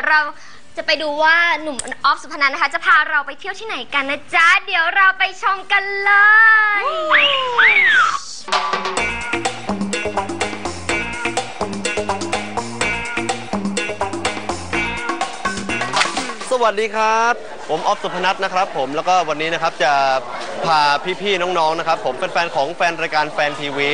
ยวเราจะไปดูว่าหนุ่มออฟสุพนันนะคะ จะพาเราไปเที่ยวที่ไหนกันนะจ๊ะ เดี๋ยวเราไปชมกันเลย สวัสดีครับ ผมออฟสุพนัทนะครับผมแล้วก็วันนี้นะครับจะพาพี่ๆน้องๆนะครับผมเป็นแฟนของแฟนรายการแฟนทีวี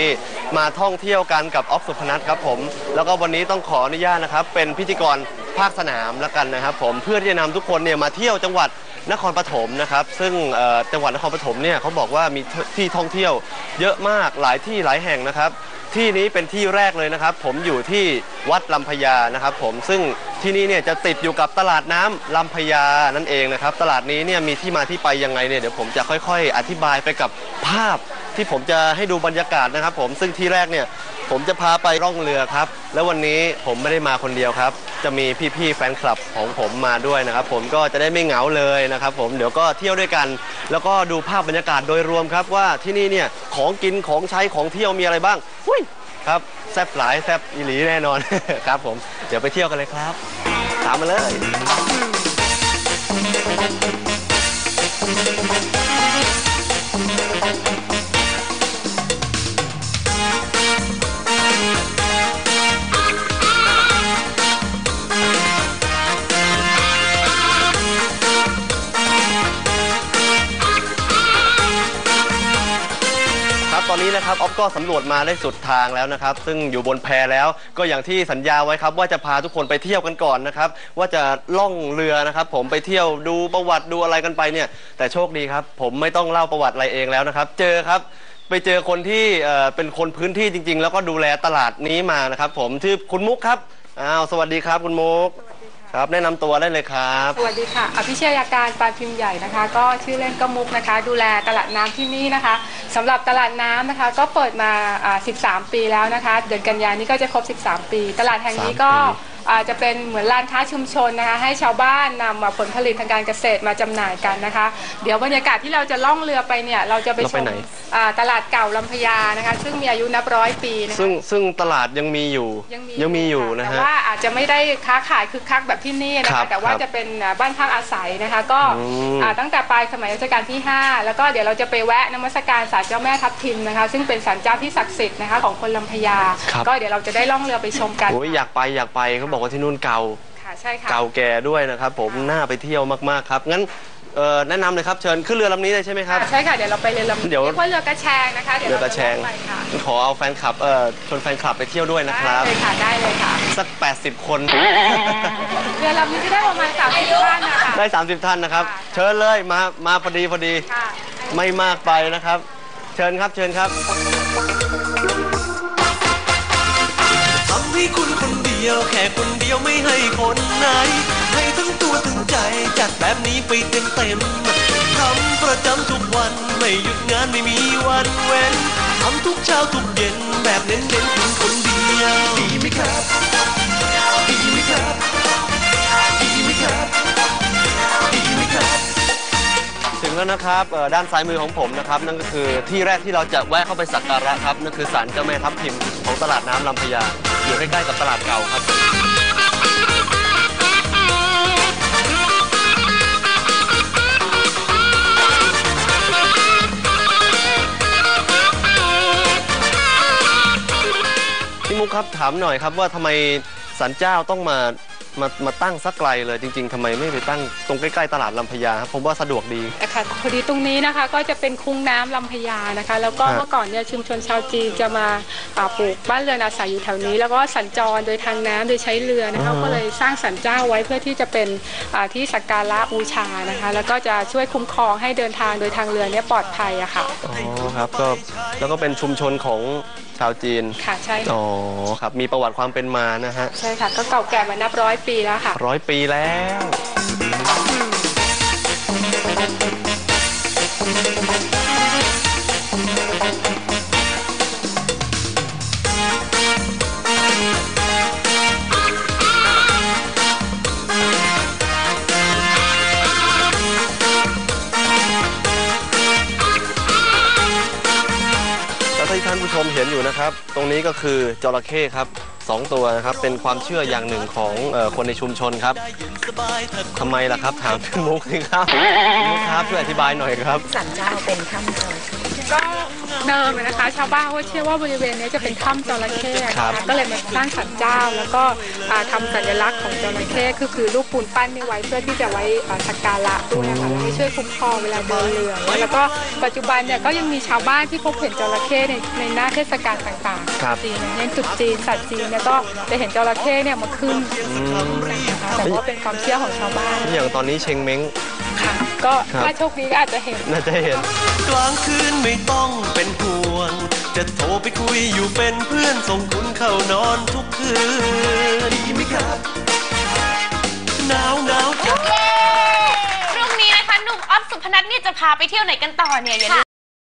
มาท่องเที่ยวกันกับออฟสุพนัทครับผมแล้วก็วันนี้ต้องขออนุญาตนะครับเป็นพิธีกร ภาคสนามแล้วกันนะครับ ผมเพื่อที่จะนำทุกคนเนี่ยมาเที่ยวจังหวัดนครปฐมนะครับ ซึ่งเอ่อจังหวัดนครปฐมเนี่ยเขาบอกว่ามีที่ท่องเที่ยวเยอะมากหลายที่หลายแห่งนะครับ ที่นี้เป็นที่แรกเลยนะครับ ผมอยู่ที่วัดลำพญานะครับ ผมซึ่งที่นี่เนี่ยจะติดอยู่กับตลาดน้ำลำพญานั่นเองนะครับ ตลาดนี้เนี่ยมีที่มาที่ไปยังไงเนี่ยเดี๋ยวผมจะค่อย ๆ อธิบายไปกับภาพ ที่ผมจะให้ดูบรรยากาศนะครับ ผมซึ่งที่แรกเนี่ยผมจะพาไปร่องเรือครับ แล้ววันนี้ผมไม่ได้มาคนเดียวครับ จะมีพี่ๆแฟนคลับของผมมาด้วยนะครับ ผมก็จะได้ไม่เหงาเลยนะครับ ผมเดี๋ยวก็เที่ยวด้วยกัน แล้วก็ดูภาพบรรยากาศโดยรวมครับว่าที่นี่เนี่ยของกินของใช้ของเที่ยวมีอะไรบ้างหุ้ยครับแซ่บหลายแซ่บอีหลีแน่นอนครับ ผมเดี๋ยวไปเที่ยวกันเลยครับ ตามมาเลย ตอนนี้นะครับออฟก็สำรวจมาได้สุดทางแล้วนะครับ ซึ่งอยู่บนแพแล้วก็อย่างที่สัญญาไว้ครับ ว่าจะพาทุกคนไปเที่ยวกันก่อนนะครับ ว่าจะล่องเรือนะครับ ผมไปเที่ยวดูประวัติดูอะไรกันไปเนี่ย แต่โชคดีครับ ผมไม่ต้องเล่าประวัติอะไรเองแล้วนะครับ เจอครับ ไปเจอคนที่เอ่อเป็นคนพื้นที่จริง ๆ แล้วก็ดูแลตลาดนี้มานะครับ ผมชื่อคุณมุกครับอ้าวสวัสดีครับคุณมุก ครับ แนะนำตัวได้เลยครับ สวัสดีค่ะ อภิเชยาการปานพิมพ์ใหญ่นะคะ ก็ชื่อเล่นก็มุกนะคะ ดูแลตลาดน้ำที่นี่นะคะสำหรับตลาดน้ำนะคะ ก็เปิดมาอ่า13 ปีแล้วนะคะ เดือนกันยายนนี้ก็จะครบ 13 ปี ตลาดแห่งนี้ก็13ปีอ่า จะเป็นเหมือนร้านค้าชุมชนนะคะให้ชาวบ้านนำมาผลผลิตทางการเกษตรมาจำหน่ายกันนะคะ เดี๋ยวบรรยากาศที่เราจะล่องเรือไปเนี่ยเราจะไปเราชไปมไหนอ่าตลาดเก่าลำพญานะคะ ซึ่งมีอายุนับร้อยปีนะคะซึ่งซึ่งตลาดยังมีอยู่ยังมีอยู่นะแต่ฮะว่าอาจจะไม่ได้ค้าขายคึกคักแบบที่นี่นะครัคะบแต่ว่าครับจะเป็นอ่าบ้านพักอาศัยนะคะ ก็อืมอ่าตั้งแต่ปลายสมัยรัชกาลที่ 5 แล้วก็เดี๋ยวเราจะไปแวะนมัสการศาลเจ้าแม่ทับทิมนะคะ ซึ่งเป็นศาลเจ้าที่ศักดิ์สิทธิ์นะคะของคนลำพญาครับก็เดี๋ยวเราจะได้ล่องเรือไปชมกันโอ้ยอยากไปอยากไปเขาบอกว่าที่นู่นเก่าค่ะใช่ค่ะ เก่าแก่ด้วยนะครับ ผมค่ะน่าไปเที่ยวมากๆครับ งั้นเอ่อแนะนำเลยครับเชิญขึ้นเรือลำนี้เลยใช่ไหมครับ ค่ะใช่ค่ะ เดี๋ยวเราไปเรือลำเดี๋ยว รีกว่าเรือกระแชงนะคะ เดี๋ยวเรือเรากระแชงจล่อไปค่ะขอเอาแฟนคลับเอ่อชวนแฟนคลับไปเที่ยวด้วยนะคได้รับ เลยค่ะได้เลยค่ะ สัก 80 คน เรือลำนี้จะได้ประมาณ30ท่านนะคะ ได้ 30 ท่านนะครับ ค่ะ เชิญเลยมามาพอดีพอดี ค่ะ ไม่มากไปนะครับ เชิญครับเชิญครับ ทำให้คุณคนเดี ยวแค่คนเดียวไม่ให้คนไหน ให้ทั้งตัวทั้งใจจัดแบบนี้ไปเต็มเต็มๆทำประจำทุกวันไม่หยุดงานไม่มีวันเว้นทำทุกเช้าทุกเย็นแบบเน้นเน้นๆคุณคนเดียวดีไหมครับ แล้วนะครับเอ่อด้านซ้ายมือของผมนะครับ นั่นก็คือที่แรกที่เราจะแวะเข้าไปสักการะครับ นั่นคือศาลเจ้าแม่ทับทิมของตลาดน้ำลำพญาอยู่ใกล้ๆกับตลาดเก่าครับ พี่มุกครับถามหน่อยครับว่าทำไมศาลเจ้าต้องมา มามาตั้งสักไกลเลยจริง ๆทำไมไม่ไปตั้งตรงใกล้ๆตลาดลำพญาครับผมว่าสะดวกดีค่ะพอดีตรงนี้นะคะก็จะเป็นคุ้งน้ำลำพญานะคะ แล้วก็ฮะ เมื่อก่อนเนี่ยชุมชนชาวจีนจะมาอ่าปลูกบ้านเรือนอาศัยอยู่แถวนี้ แล้วก็สัญจรโดยทางน้ำโดยใช้เรือนะคะก็เลยสร้างสันเจ้าไว้เพื่อที่จะเป็นอ่าที่สักการะบูชานะคะ แล้วก็จะช่วยคุ้มครองให้เดินทางโดยทางเรือเนี่ยปลอดภัยอะค่ะอ๋อครับก็แล้วก็เป็นชุมชนของชาวจีนค่ะใช่ค่ะ อ๋อครับมีประวัติความเป็นมานะฮะ ใช่ค่ะก็เก่าแก่มานับร้อยปีแล้วค่ะ ร้อยปีแล้ว แล้วที่ท่านผู้ชมเห็นอยู่นะครับ ตรงนี้ก็คือจระเข้ครับ สองตัวนะครับเป็นความเชื่ออย่างหนึ่งของเอ่อคนในชุมชนครับทำไมล่ะครับถามพี่มุกสิครับมุกครับช่วยอธิบายหน่อยครับ สันเจ้าเป็นถ้ำจระเข้ ก็เดิมอะนะคะ ชาวบ้านเขาเชื่อว่าบริเวณนี้จะเป็นถ้ำจระเข้นะครัคะบ ก็เลยมาสร้างสันเจ้า แล้วก็อ่าทำสัญลักษณ์ของจระเข้คือคือรูปปูนปั้นนี่ไว้เพื่อที่จะไว้อ่าสักการะด้วยนะคะแล้วก็ช่วยคุ้มครองเวลาเดินเรือเนี่ยแล้วก็ปัจจุบันเนี่ยก็ยังมีชาวบ้านที่พบเห็นจระเข้ในในหน้าเทศกาลต่างครับๆจีนอย่างเช่นตรุษจีนสัตว์จีนเนี่ยก็จะเห็นจระเข้เนี่ยมาขึ้นนะคะแต่ว่าเป็นความเชื่อของชาวบ้าน อย่างตอนนี้เชงเม้ง ค่ะ ก็ครับ ถ้าโชคดีก็อาจจะเห็น น่าจะเห็น กลางคืนไม่ต้องเป็นห่วง จะโทรไปคุยอยู่เป็นเพื่อนส่งคุณเข้านอนทุกคืนดีไหมครับหนาวหนาวจัง พรุ่งนี้นะคะหนุ่มออฟสุพนัทเนี่ยจะพาไปเที่ยวไหนกันต่อเนี่ยอย่าลืม